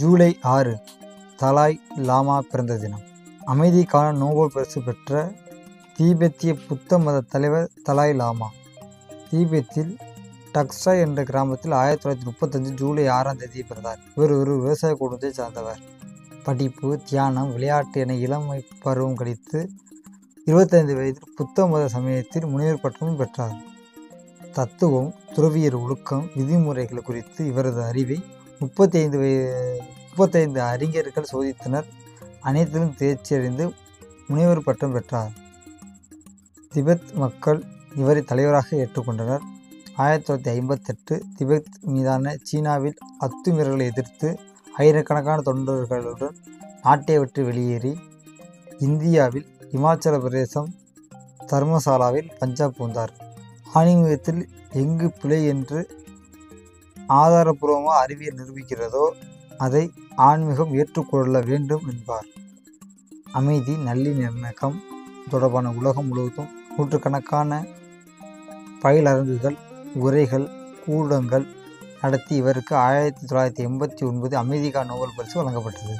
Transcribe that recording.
ஜூலை ஆறு தலாய் லாமா பிறந்த தினம். அமைதிக்கான நோபல் பரிசு பெற்ற தீபெத்திய புத்த மத தலைவர் தலாய் லாமா. தீபெத்தில் டக்ஸா என்ற கிராமத்தில் ஆயிரத்தி தொள்ளாயிரத்தி முப்பத்தஞ்சு ஜூலை ஆறாம் தேதி பிறந்தார். இவர் ஒரு விவசாய குடும்பத்தை சார்ந்தவர். படிப்பு தியானம் விளையாட்டு என இளமை பருவம் கழித்து இருபத்தைந்து வயதில் புத்த மத சமயத்தில் முனைவர் பட்டமும் பெற்றார். தத்துவம் துறவியர் ஒழுக்கம் விதிமுறைகள் குறித்து இவரது அறிவை முப்பத்தைந்து வய முப்பத்தைந்து அறிஞர்கள் சோதித்தனர். அனைத்திலும் தேர்ச்சி அடைந்து முனைவர் பட்டம் பெற்றார். திபெத் மக்கள் இவரை தலைவராக ஏற்றுக்கொண்டனர். ஆயிரத்தி தொள்ளாயிரத்தி ஐம்பத்தெட்டு திபெத் மீதான சீனாவில் அத்துமீறல்களை எதிர்த்து ஆயிரக்கணக்கான தொண்டர்களுடன் நாட்டை விட்டு வெளியேறி இந்தியாவில் இமாச்சல பிரதேசம் தர்மசாலாவில் பஞ்சாப் பூந்தார். ஆன்மீகத்தில் எங்கு பிழை என்று ஆதாரபூர்வமாக அறிவியல் நிரூபிக்கிறதோ அதை ஆன்மீகம் ஏற்றுக்கொள்ள வேண்டும் என்பார். அமைதி நல்லிணக்கம் தொடர்பான உலகம் முழுவதும் நூற்றுக்கணக்கான பயிலரங்குகள் உரைகள் கூடங்கள் நடத்தி இவருக்கு ஆயிரத்தி தொள்ளாயிரத்தி எண்பத்தி ஒன்பது அமைதிக்கான நோபல் பரிசு வழங்கப்பட்டது.